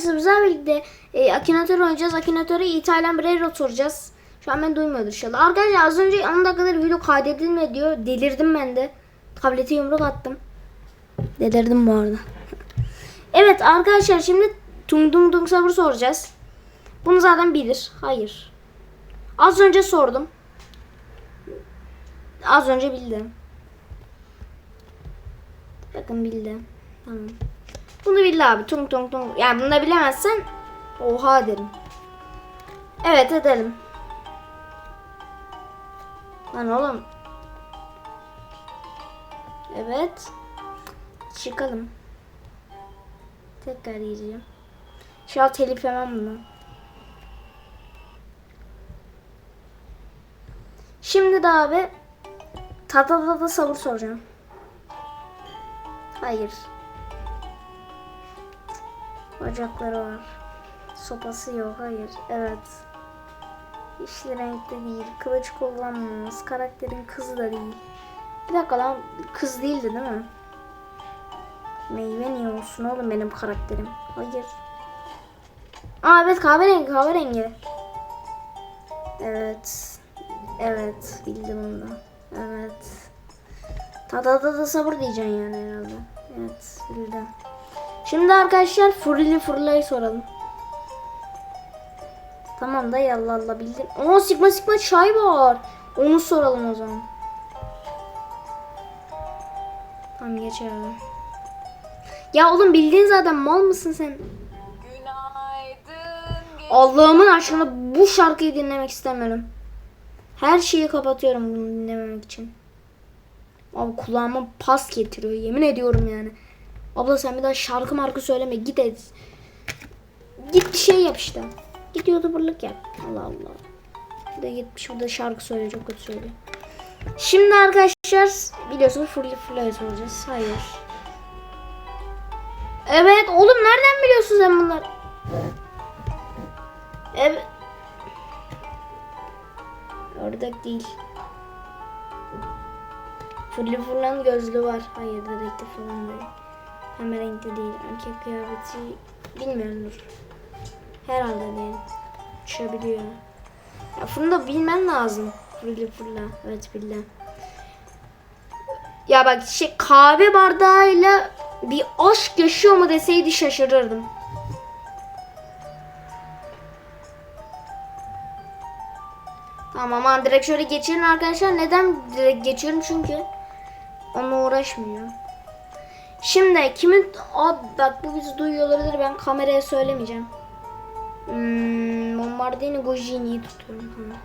arkadaşlar bizlerle birlikte e, Akinator oynayacağız. Akinator'a İtalyan birer oturacağız. Şu an ben duymuyordur inşallah. Arkadaşlar az önce 10 dakikadır video kaydedilme diyor. Delirdim ben de. Tablete yumruk attım. Delirdim bu arada. evet arkadaşlar şimdi tung tung tung sabır soracağız. Bunu zaten bilir. Hayır. Az önce sordum. Az önce bildim. Bakın bildim. Tamam. Bunu bildi abi. Tung tung tung. Yani bunu da bilemezsen oha derim. Evet edelim. Lan oğlum. Evet. Çıkalım. Tekrar yiyeceğim. Şu an telif yemem bunu. Şimdi de abi tata tata sabır soracağım. Hayır. Bacakları var. Sopası yok. Hayır. Evet. İşli renkte değil. Kılıç kullanmaz. Karakterin kızı da değil. Bir dakika lan. Kız değildi değil mi? Meyve niye olsun oğlum benim karakterim? Hayır. Aa evet kahverengi kahverengi. Evet. Evet. Bildim onu. Evet. Tada da sabır diyeceksin yani herhalde. Evet bildim. Şimdi arkadaşlar Furili Furla'yı soralım. Tamam da yallah Allah bildim. Oo Sigma Sigma çay var. Onu soralım o zaman. Tamam geç abi. Ya oğlum bildiğin zaten mal mısın sen? Allah'ımın aşkına bu şarkıyı dinlemek istemiyorum. Her şeyi kapatıyorum bunu dinlememek için. Abi kulağıma pas getiriyor yemin ediyorum yani. Abla sen bir daha şarkı marka söyleme git et. Git bir şey yap işte. Git youtuberlık yap. Allah Allah. Bir de gitmiş burada şarkı söylüyor çok kötü söylüyor. Şimdi arkadaşlar biliyorsunuz Fully Fly soracağız. Hayır. Evet oğlum nereden biliyorsun sen bunları? Evet. Ördek değil. Fırlı fırlan gözlü var. Hayır dedektif falan değil. Pembe renkli değil. Erkek kıyafeti bilmiyordur. Herhalde değil. Uçabiliyor. Ya bunu da bilmen lazım. Fırlı fırla. Evet billah. Ya bak şey kahve bardağıyla bir aşk yaşıyor mu deseydi şaşırırdım. Tamam aman direkt şöyle geçelim arkadaşlar. Neden direkt geçiyorum? Çünkü onunla uğraşmıyor. Şimdi kimin... Abi bak bu bizi duyuyor olabilir. Ben kameraya söylemeyeceğim. Hmm, Bombardini Gojini'yi tutuyorum. Tamam.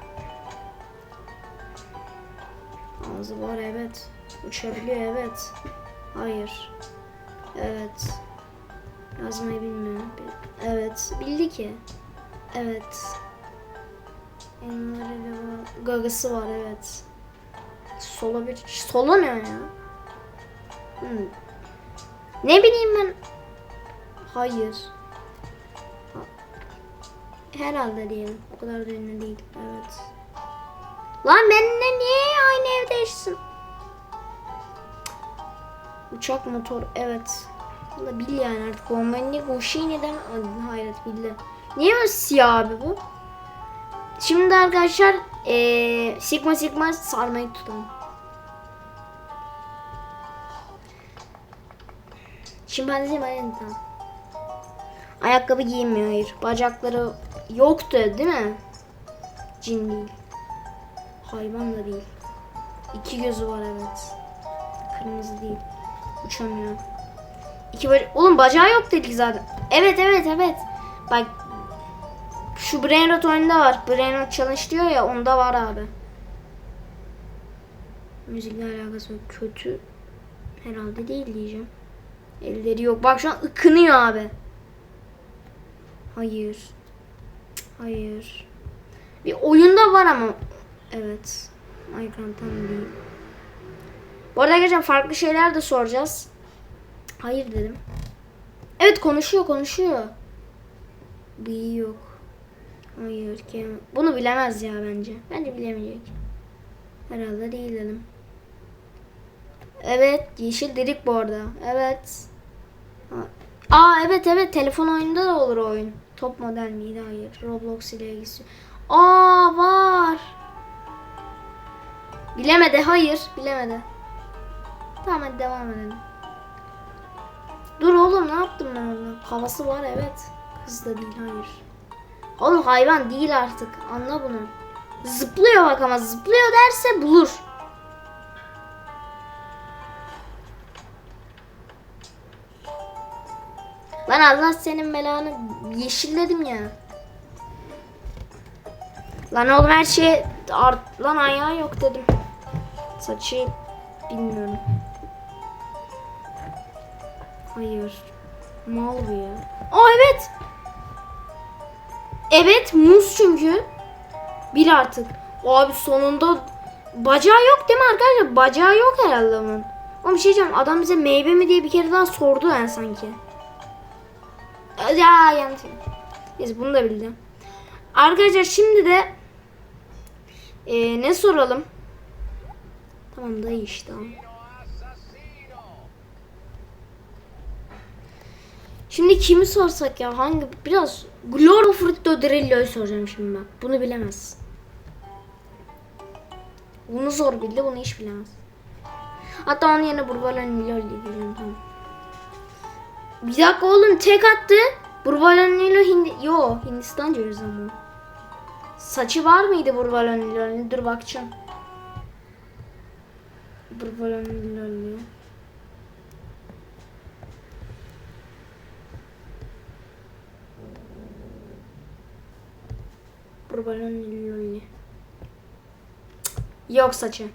Ağzı var evet. Uçabiliyor evet. Hayır. Evet. Yazmayı bilmiyor. Evet. Bildi ki. Evet. Elmaları var. Gagası var evet. Sola bir... Sola ne ya? Hmm. Ne bileyim ben. Hayır. Herhalde diyelim. O kadar da ünlü değil. Evet. Lan benimle niye aynı evdesin? Uçak motor evet. Valla bil yani artık. Bombani Goshi neden? Hayret bildi. Niye böyle siyah abi bu? Şimdi arkadaşlar ee, Sigma Sigma sarmayı tutalım. Şimpanze mi? Tamam. Ayakkabı giymiyor hayır. Bacakları yoktu değil mi? Cin değil. Hayvan da değil. İki gözü var evet. Kırmızı değil. Uçamıyor. İki bac Oğlum bacağı yok dedik zaten. Evet evet evet. Bak şu Brain Rot oyunda var. Brain Rot Challenge diyor ya onda var abi. Müzikle alakası. Kötü herhalde değil diyeceğim. Elleri yok. Bak şu an ıkınıyor abi. Hayır. Hayır. Bir oyunda var ama. Evet. Minecraft'tan değil. Bu arada arkadaşlar farklı şeyler de soracağız. Hayır dedim. Evet konuşuyor konuşuyor. Bir yok. Hayır ki. Bunu bilemez ya bence. Bence bilemeyecek. Herhalde değil dedim. Evet yeşil dedik bu arada. Evet. Aa evet evet telefon oyununda da olur oyun. Top model miydi? Hayır. Roblox ile ilgisi. Aa var. Bilemedi. Hayır. Bilemedi. Tamam hadi devam edelim. Dur oğlum ne yaptım ben orada? Havası var evet. Kız da değil hayır. Oğlum hayvan değil artık. Anla bunu. Zıplıyor bak ama zıplıyor derse bulur. Lan Allah senin belanı yeşilledim ya. Lan oğlum her şey art lan ayağı yok dedim. Saçı bilmiyorum. Hayır. Mal bu ya. Aa evet. Evet muz çünkü. Bir artık. Abi sonunda bacağı yok değil mi arkadaşlar? Bacağı yok herhalde onun. Ama bir şey diyeceğim. Adam bize meyve mi diye bir kere daha sordu yani sanki. Ya yanlış. Neyse bunu da bildim. Arkadaşlar şimdi de e, ne soralım? Tamam da işte. Şimdi kimi sorsak ya? Hangi? Biraz Gloro Frutto Drillo'yu soracağım şimdi ben. Bunu bilemez. Bunu zor bildi, bunu hiç bilemez. Hatta onun yerine Burbalan Nilo diyeceğim tamam. Bir dakika oğlum tek attı. Burbalan Nilo Hindi... Yo Hindistan cevizi ama. Saçı var mıydı Burbalan Nilo'nun? Dur bakacağım. Burbalan Nilo. Burbalan Nilo. Yok saçı.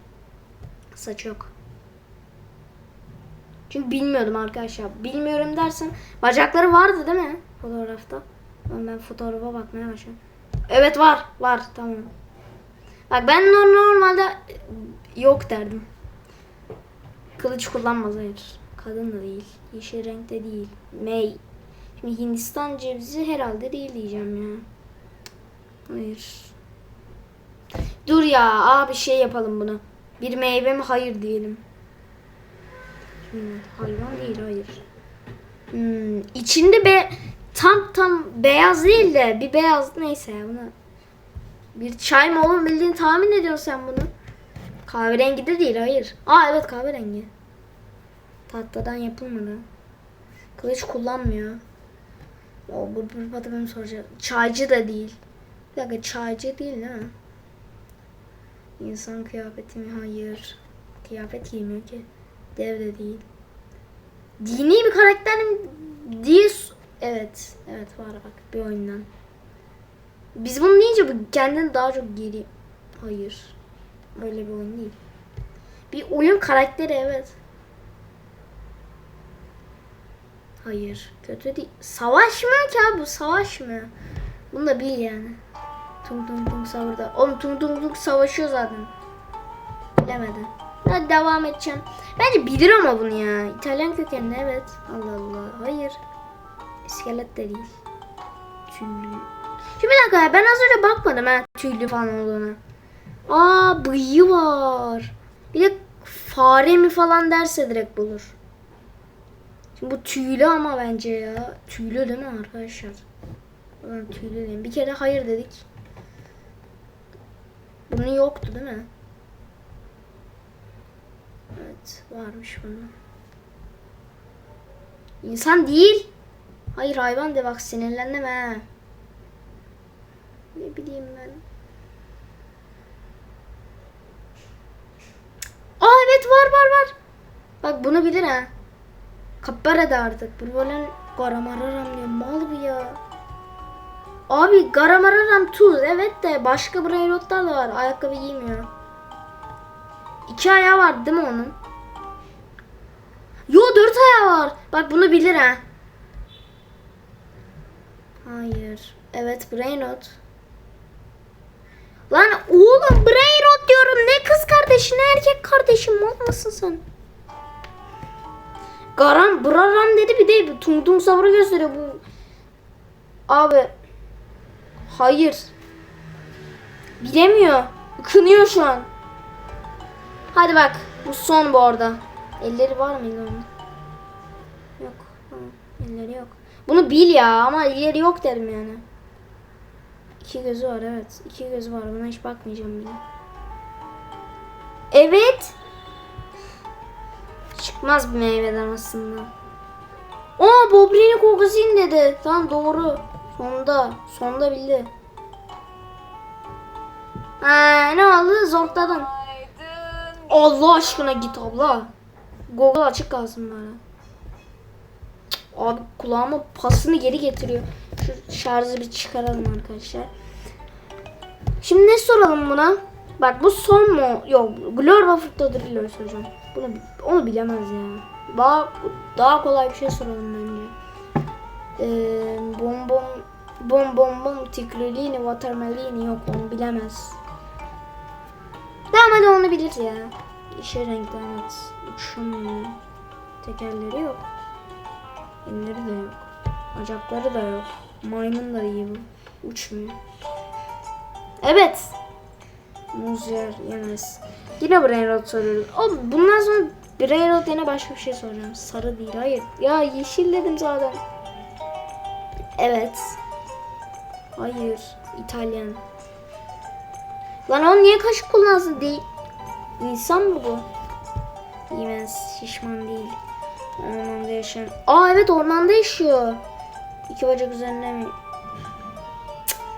Saçı yok. Çünkü bilmiyordum arkadaşlar. Bilmiyorum dersen bacakları vardı değil mi fotoğrafta? Ben, fotoğrafa bakmaya başladım. Evet var. Var. Tamam. Bak ben nor- normalde yok derdim. Kılıç kullanmaz hayır. Kadın da değil. Yeşil renkte değil. May. Şimdi Hindistan cevizi herhalde değil diyeceğim ya. Hayır. Dur ya abi şey yapalım bunu. Bir meyve mi? Hayır diyelim. Hmm, hayvan değil hayır. Hmm, içinde be tam tam beyaz değil de bir beyaz neyse ya buna. Bir çay mı oğlum bildiğin tahmin ediyorsun sen bunu. Kahverengi de değil hayır. Aa evet kahverengi. Tahtadan yapılmadı. Kılıç kullanmıyor. O bu bu bu benim soracağım. Çaycı da değil. Bir dakika çaycı değil değil mi? İnsan kıyafeti mi? Hayır. Kıyafet giymiyor ki. Dev de değil. Dini bir karakter mi diye Evet. Evet var bak bir oyundan. Biz bunu deyince bu kendini daha çok geri... Hayır. Öyle bir oyun değil. Bir oyun karakteri evet. Hayır. Kötü değil. Savaşmıyor ki abi bu savaşmıyor. Bunu da bil yani. Tung tung tung savurda. Oğlum tung tung tung savaşıyor zaten. Bilemedi. Hadi devam edeceğim. Bence bilir ama bunu ya. İtalyan kökenli evet. Allah Allah. Hayır. İskelet de değil. Tüylü. Şimdi bir dakika ben az önce bakmadım ha tüylü falan olduğunu. Aa bıyığı var. Bir de fare mi falan derse direkt bulur. Şimdi bu tüylü ama bence ya. Tüylü değil mi arkadaşlar? Ulan tüylü değil. Bir kere hayır dedik. Bunun yoktu değil mi? Evet varmış bunun. İnsan değil. Hayır hayvan de bak sinirlendim ha. Ne bileyim ben. Aa evet var var var. Bak bunu bilir ha. Kappara da artık. Bu böyle garamararam diyor. Mal bu ya. Abi garamararam tuz. Evet de başka brainrotlar da var. Ayakkabı giymiyor. İki ayağı var değil mi onun? Yo dört ayağı var. Bak bunu bilir ha. Hayır. Evet Brainrot. Lan oğlum Brainrot diyorum. Ne kız kardeşi ne erkek kardeşim. Mal mısın sen? Garam, Braram dedi bir de tung tung savuru gösteriyor bu. Abi. Hayır. Bilemiyor. Kınıyor şu an. Hadi bak. Bu son bu arada. Elleri var mıydı onun? Yok. Tamam. Elleri yok. Bunu bil ya ama ileri yok derim yani. İki gözü var evet. İki gözü var. Buna hiç bakmayacağım bile. Evet. Çıkmaz bir meyveden aslında. Aa Bobrini kokusin dedi. Tamam doğru. Sonda. Sonda bildi. Ha, ne oldu? Zortladın. Allah aşkına git abla. Google açık kalsın. Cık, Abi kulağıma pasını geri getiriyor. Şu şarjı bir çıkaralım arkadaşlar. Şimdi ne soralım buna? Bak bu son mu? Yok. Glor ve Fruitadrillo soracağım. Bunu onu bilemez ya. Daha daha kolay bir şey soralım bence. Ee, bom bom bom bom bom tikrolini watermelini yok onu bilemez. Tamam hadi onu bilir ya. Yeşil renkli evet. Uçamıyor. Tekerleri yok. Elleri de yok. Bacakları da yok. Maymun da iyi bu. Uçmuyor. Evet. Muz yer yemez. Yine brain rot soruyoruz. O bundan sonra brain rot yerine başka bir şey soracağım. Sarı değil hayır. Ya yeşil dedim zaten. Evet. Hayır. İtalyan. Lan o niye kaşık kullansın değil? İnsan mı bu? Yemez. Şişman değil. Ormanda yaşayan. Aa evet ormanda yaşıyor. İki bacak üzerinde mi?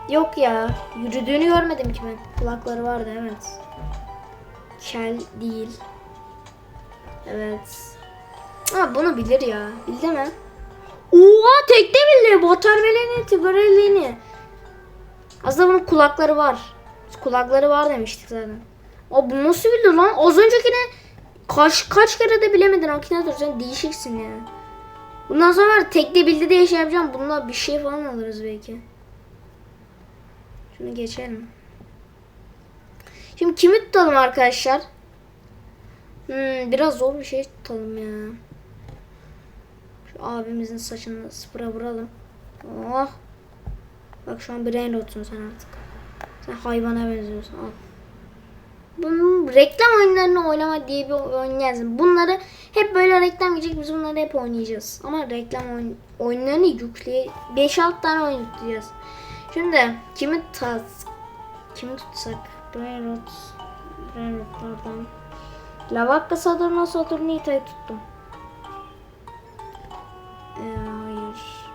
Yok ya. Yürüdüğünü görmedim ki ben. Kulakları vardı evet. Kel değil. Evet. Ha bunu bilir ya. Bildi mi? Oha tekte bildi. Watermelon'i, tigarellini. Aslında bunun kulakları var. Kulakları var demiştik zaten. Aa bu nasıl bildi lan? Az öncekine kaç kaç kere de bilemedin Akinator sen değişiksin ya. Bundan sonra var, tekte bildi diye şey yapacağım. Bununla bir şey falan alırız belki. Şunu geçelim. Şimdi kimi tutalım arkadaşlar? Hmm, biraz zor bir şey tutalım ya. Şu abimizin saçını sıfıra vuralım. Oh. Bak şu an brain rotsun sen artık. Sen hayvana benziyorsun. Al. Bunun reklam oyunlarını oynama diye bir oyun yazın. Bunları hep böyle reklam gelecek biz bunları hep oynayacağız. Ama reklam oyun, oyunlarını yükleye 5-6 tane oyun yükleyeceğiz. Şimdi kimi taz kimi tutsak? Brain Rot Brain Rot'lardan Lavakka Saturno Saturnita'yı tuttum. Ee, hayır.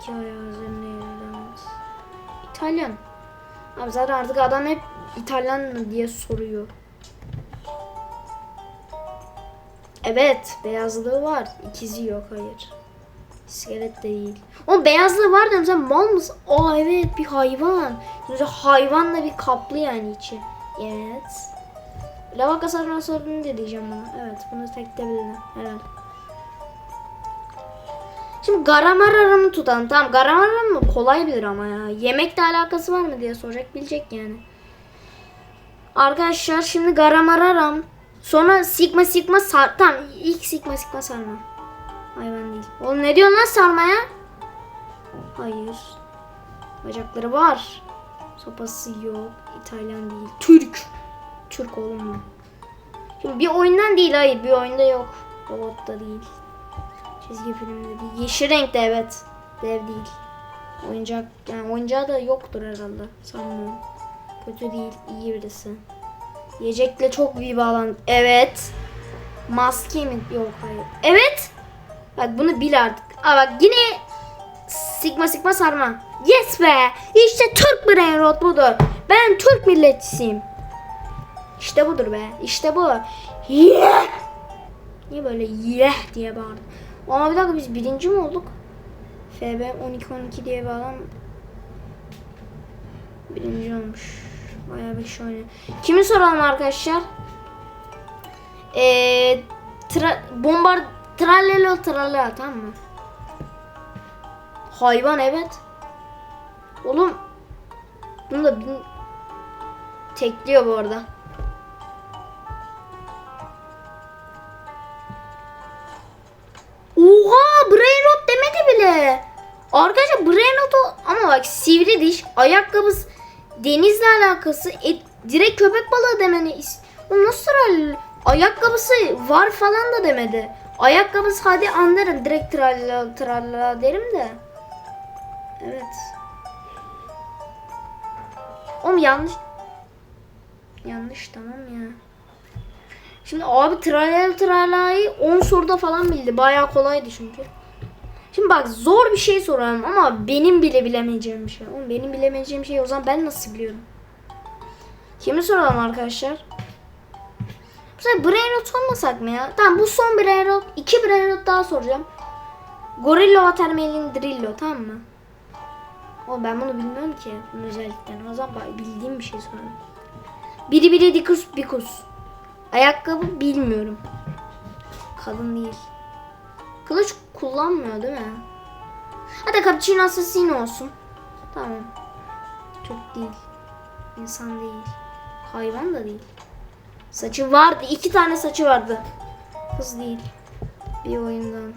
İki ayağı üzerinde yürüyemez. İtalyan. Abi zaten artık adam hep İtalyan mı diye soruyor. Evet, beyazlığı var. İkizi yok, hayır. İskelet de değil. O beyazlığı var diyorum sen mal mısın? Aa evet bir hayvan. Şimdi hayvanla bir kaplı yani içi. Evet. Lavaka sarına sorunu ne diyeceğim buna. Evet bunu tek de bildim. Helal. Şimdi Garamarar'ı mı tutalım? Tamam Garamarar mı? Kolay bilir ama ya. Yemekle alakası var mı diye soracak bilecek yani. Arkadaşlar şimdi Garamararam. Sonra Sigma Sigma sar... Tamam ilk Sigma Sigma sarma. Hayvan değil. Oğlum ne diyorsun lan sarmaya? Hayır. Bacakları var. Sopası yok. İtalyan değil. Türk. Türk oğlum bu. Şimdi bir oyundan değil hayır. Bir oyunda yok. Robot da değil. Çizgi filmde değil. Yeşil renkte evet. Dev değil. Oyuncak yani oyuncağı da yoktur herhalde. Sanmıyorum. Kötü değil. iyi birisi. Yiyecekle çok iyi bağlan. Evet. Maske mi? Yok hayır. Evet. Bak bunu bil artık. Aa bak yine Sigma Sigma sarma. Yes be. İşte Türk brain rot budur. Ben Türk milletçisiyim. İşte budur be. İşte bu. Yeah. Niye böyle yeah diye bağırdım? Ama bir dakika biz birinci mi olduk? FB 12-12 diye adam birinci olmuş. Bayağı bir şey oynuyor. Kimi soralım arkadaşlar? Eee tra bombar trallelo trallelo tamam mı? Hayvan evet. Oğlum bunu da bin... tekliyor bu arada. Oha brain demedi bile. Arkadaşlar brain rot ama bak sivri diş, ayakkabısı denizle alakası, et, direkt köpek balığı demeni Oğlum nasıl öyle? Ayakkabısı var falan da demedi. Ayakkabısı hadi anlarım. Direkt tralala tralala derim de. Evet. Oğlum yanlış. Yanlış tamam ya. Şimdi abi tralala tralayı 10 soruda falan bildi. Bayağı kolaydı çünkü. Şimdi bak zor bir şey soralım ama benim bile bilemeyeceğim bir şey. Oğlum benim bilemeyeceğim şey o zaman ben nasıl biliyorum? Kimi soralım arkadaşlar? Bu sefer brain rot sormasak mı ya? Tamam bu son brain rot. iki brain rot daha soracağım. Gorillo Watermelon Drillo tamam mı? Oğlum ben bunu bilmiyorum ki. Bunun özelliklerini. O zaman bildiğim bir şey soralım. Biri biri dikus bikus. Ayakkabı bilmiyorum. Kalın değil. Kılıç kullanmıyor değil mi? Hadi cappuccino assassino olsun. Tamam. Çok değil. İnsan değil. Hayvan da değil. Saçı vardı. iki tane saçı vardı. Kız değil. Bir oyundan.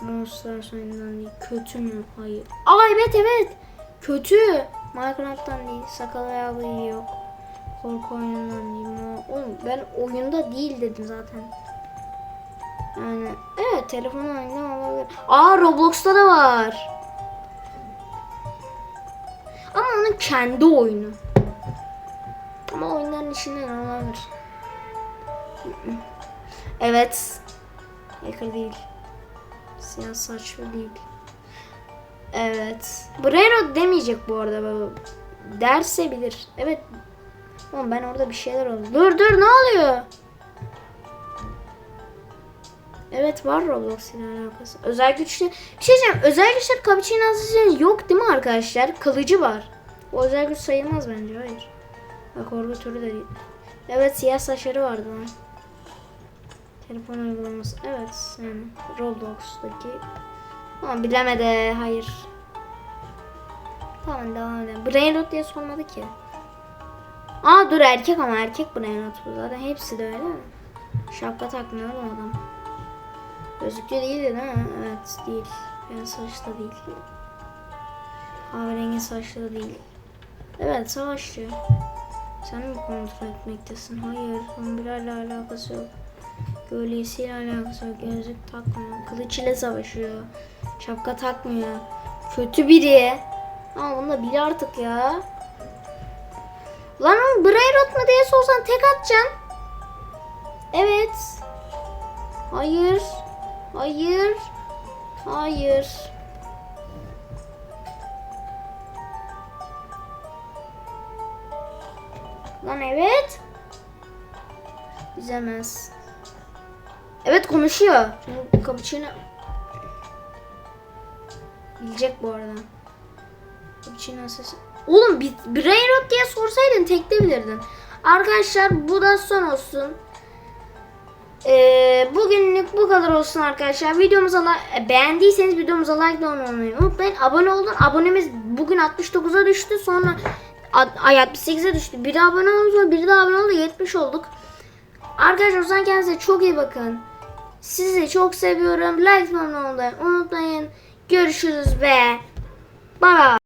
Monsters oyundan değil. Kötü mü? Hayır. Aa evet evet. Kötü. Minecraft'tan değil. Sakal ayağı yok. Korku oyunundan değil. Oğlum ben oyunda değil dedim zaten. Yani evet telefon oyundan olabilir. Aa Roblox'ta da var. Ama onun kendi oyunu. Ama oyunların içinden olabilir. Evet. Hacker değil. Siyah saçlı değil. Evet. Brero demeyecek bu arada. Derse bilir. Evet. Oğlum ben orada bir şeyler oldu. Dur dur ne oluyor? Evet var Roblox ile alakası. Özel güçlü. Bir şey diyeceğim. Özel güçler Cappuccino Assassin yok değil mi arkadaşlar? Kılıcı var. O özel güç sayılmaz bence. Hayır. Bak orada türü de değil. Evet siyah saçları vardı lan. Telefon uygulaması. Evet yani Roblox'taki. Ama bilemedi. Hayır. Tamam devam edelim. Brain rot diye sormadı ki. Aa dur erkek ama erkek brain rot bu. Zaten hepsi de öyle mi? Şapka takmıyor adam. Gözlüklü değildi değil mi? Evet değil. Beyaz saçlı değil. Kahverengi saçlı değil. Evet savaşçı. Sen mi kontrol etmektesin? Hayır. Zombilerle alakası yok. Gölgesiyle alakası yok. Gözlük takmıyor. Kılıç ile savaşıyor. Şapka takmıyor. Kötü biri. Ama bunu da bil artık ya. Lan oğlum Brayrot mu diye sorsan tek atacaksın. Evet. Hayır. Hayır. Hayır. Lan evet. Bizemez. Evet konuşuyor. Şimdi cappuccino bilecek bu arada. Cappuccino sesi. Oğlum bir brain rot diye sorsaydın tek de bilirdin. Arkadaşlar bu da son olsun. Ee, bugünlük bu kadar olsun arkadaşlar. Videomuza like, beğendiyseniz videomuza like olmayı unutmayın. Abone olun. Abonemiz bugün 69'a düştü. Sonra ay 68'e düştü. Biri abone oldu sonra biri de abone oldu. 70 olduk. Arkadaşlar o zaman kendinize çok iyi bakın. Sizi çok seviyorum. Like olmayı unutmayın. Görüşürüz ve bye bye.